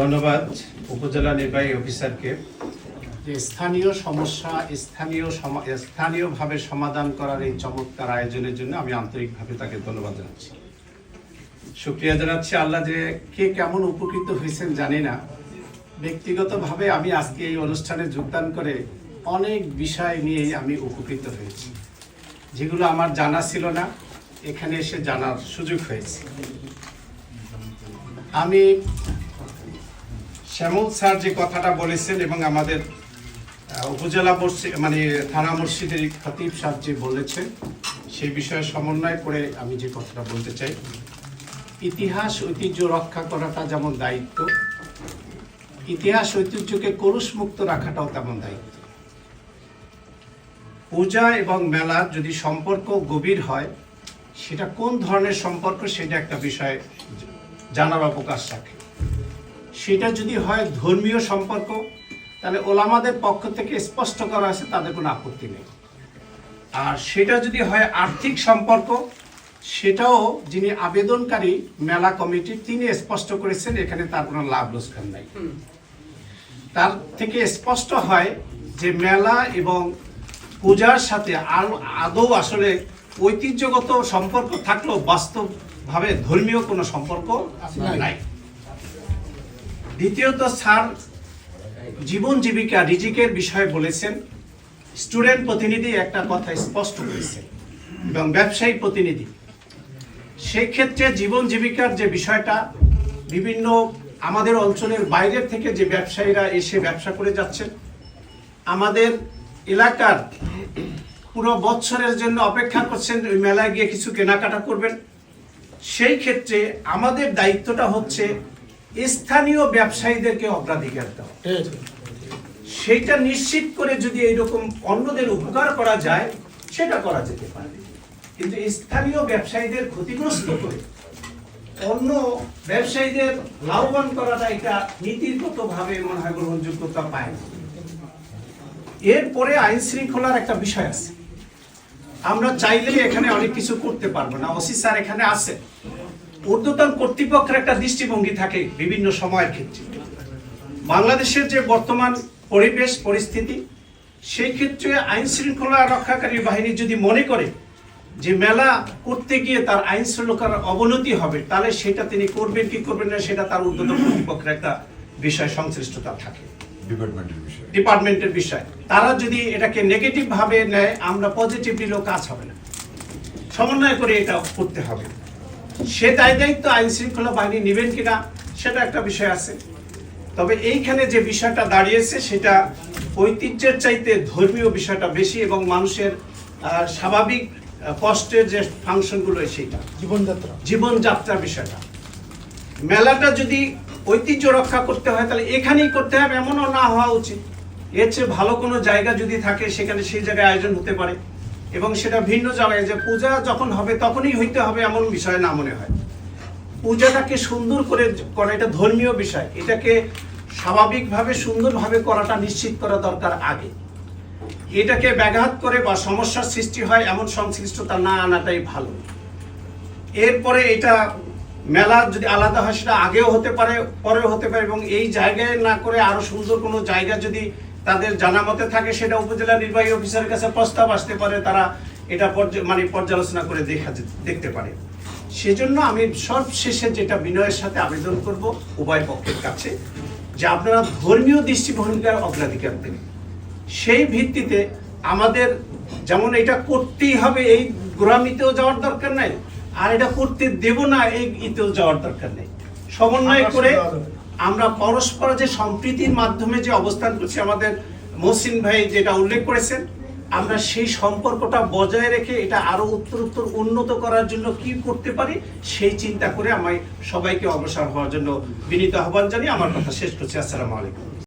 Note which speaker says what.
Speaker 1: ধন্যবাদ উপজেলা নির্বাহী অফিসারকে।
Speaker 2: যে স্থানীয় সমস্যা, স্থানীয় স্থানীয়ভাবে সমাধান করার এই চমৎকার আয়োজনের জন্য আমি আন্তরিকভাবে তাকে ধন্যবাদ জানাচ্ছি। শুক্রিয়া জানাচ্ছি আল্লাহ যে কে কেমন উপকৃত হয়েছেন জানি না। ব্যক্তিগতভাবে আমি আজকে এই অনুষ্ঠানে যোগদান করে অনেক বিষয় নিয়ে আমি উপকৃত হয়েছি। যেগুলো আমার জানা ছিল না, এখানে এসে জানার সুযোগ হয়েছে। আমি শ্যামল স্যার যে কথাটা বলেছেন এবং আমাদের উপজেলা মসজিদ মানে থানা মসজিদের খতিব সাহেব যে বলেছেন, সেই বিষয়ে সমন্বয় করে আমি যে কথাটা বলতে চাই। ইতিহাস ঐতিহ্য রক্ষা করাটা যেমন দায়িত্ব, ইতিহাস ঐতিহ্যকে কলুষমুক্ত রাখাটাও তেমন দায়িত্ব। পূজা এবং মেলার যদি সম্পর্ক গভীর হয়, সেটা কোন ধরনের সম্পর্ক সেটা একটা বিষয় জানার অবকাশ রাখে। সেটা যদি হয় ধর্মীয় সম্পর্ক তাহলে ওলামাদের পক্ষ থেকে স্পষ্ট করা আছে তাদের কোনো আপত্তি নেই। আর সেটা যদি হয় আর্থিক সম্পর্ক সেটাও যিনি আবেদনকারী মেলা কমিটির তিনি স্পষ্ট করেছেন এখানে তার কোনো লাভ লোকসান নাই। তার থেকে স্পষ্ট হয় যে মেলা এবং পূজার সাথে আর- আদৌ আসলে ঐতিহ্যগত সম্পর্ক থাকলেও বাস্তবভাবে ধর্মীয় কোনো সম্পর্ক নাই। দ্বিতীয়ত স্যার, জীবন জীবিকা রিজিকের বিষয়ে বলেছেন। স্টুডেন্ট প্রতিনিধি একটা কথা স্পষ্ট করেছেন এবং ব্যবসায়ী প্রতিনিধি। সেই ক্ষেত্রে জীবন জীবিকার যে বিষয়টা, বিভিন্ন আমাদের অঞ্চলের বাইরের থেকে যে ব্যবসায়ীরা এসে ব্যবসা করে যাচ্ছেন, আমাদের এলাকার পুরো বছরের জন্য অপেক্ষা করছেন, ওই মেলায় গিয়ে কিছু কেনাকাটা করবেন। সেই ক্ষেত্রে আমাদের দায়িত্বটা হচ্ছে স্থানীয় ব্যবসায়ীদেরকে অগ্রাধিকার দেওয়া সেটা নিশ্চিত করে যদি এইরকম অন্যদের উপকার করা যায়, সেটা করা যেতে পারে। কিন্তু স্থানীয় ব্যবসায়ীদের ক্ষতিগ্রস্ত করে অন্য ব্যবসায়ীদের লাভবান করাটা এটা নীতিগত ভাবে মনে হয় গ্রহণযোগ্যতা পায় না। এরপরে আইন শৃঙ্খলার একটা বিষয় আছে। আমরা চাইলেই এখানে অনেক কিছু করতে পারব না। ওসি স্যার এখানে আছে ঊর্ধ্বতন কর্তৃপক্ষের একটা দৃষ্টিভঙ্গি থাকে বিভিন্ন সময়ের ক্ষেত্রে। বাংলাদেশের যে বর্তমান পরিবেশ পরিস্থিতি সেই ক্ষেত্রে আইন শৃঙ্খলা রক্ষাকারী বাহিনী যদি মনে করে যে মেলা করতে গিয়ে তার আইন শৃঙ্খলার অবনতি হবে তাহলে সেটা তিনি করবেন কি করবেন না সেটা তার ঊর্ধ্বতন কর্তৃপক্ষের একটা বিষয় সংশ্লিষ্টতা থাকে।
Speaker 3: ডিপার্টমেন্টের বিষয়।
Speaker 2: ডিপার্টমেন্টের বিষয়। তারা যদি এটাকে নেগেটিভ ভাবে নেয় আমরা পজিটিভ নিলেও কাজ হবে না। সমন্বয় করে এটা করতে হবে। সে দায় দায়িত্ব আইন শৃঙ্খলা বাহিনী নেবেন কিনা সেটা একটা বিষয় আছে। তবে এইখানে যে বিষয়টা দাঁড়িয়েছে সেটা ঐতিহ্যের চাইতে ধর্মীয় বিষয়টা বেশি এবং মানুষের স্বাভাবিক কষ্টের যে ফাংশনগুলো সেইটা।
Speaker 4: জীবনযাত্রা।
Speaker 2: জীবনযাত্রার বিষয়টা। মেলাটা যদি ঐতিহ্য রক্ষা করতে হয় তাহলে এখানেই করতে হবে এমনও না হওয়া উচিত। এর চেয়ে ভালো কোনো জায়গা যদি থাকে সেখানে সেই জায়গায় আয়োজন হতে পারে। এবং সেটা ভিন্ন জায়গায় যে পূজা যখন হবে তখনই হইতে হবে এমন বিষয় না মনে হয়। পূজাটাকে সুন্দর করে করা, এটা ধর্মীয় বিষয়। এটাকে স্বাভাবিকভাবে, সুন্দরভাবে করাটা নিশ্চিত করা দরকার আগে। এটাকে ব্যাঘাত করে বা সমস্যার সৃষ্টি হয় এমন সংশ্লিষ্টতা না আনাটাই ভালো। এরপরে এটা মেলা যদি আলাদা হয়, সেটা আগেও হতে পারে, পরেও হতে পারে এবং এই জায়গায় না করে আরও সুন্দর কোনো জায়গা যদি তাদের জানা মতে থাকে সেটা উপজেলা নির্বাহী অফিসারের কাছে প্রস্তাব আসতে পারে তারা এটা মানে পর্যালোচনা করে দেখা দেখতে পারে। সেজন্য আমি সবশেষে যেটা বিনয়ের সাথে আবেদন করব উভয় পক্ষের কাছে যে আপনারা ধর্মীয় দৃষ্টিভঙ্গির অগ্রাধিকার দেবেন সেই ভিত্তিতে আমাদের যেমন এটা করতেই হবে এই গোড়ামিতেও যাওয়ার দরকার নাই আর এটা করতে দেব না এই ইতেও যাওয়ার দরকার নেই। সমন্বয় করে আমরা পরস্পর যে সম্প্রীতির মাধ্যমে যে অবস্থান করছি, আমাদের মহসিন ভাই যেটা উল্লেখ করেছেন, আমরা সেই সম্পর্কটা বজায় রেখে এটা আরও উত্তর উত্তর উন্নত করার জন্য কি করতে পারি, সেই চিন্তা করে আমায় সবাইকে অগ্রসর হওয়ার জন্য বিনীত আহ্বান জানিয়ে আমার কথা শেষ করছি। আসসালামু আলাইকুম।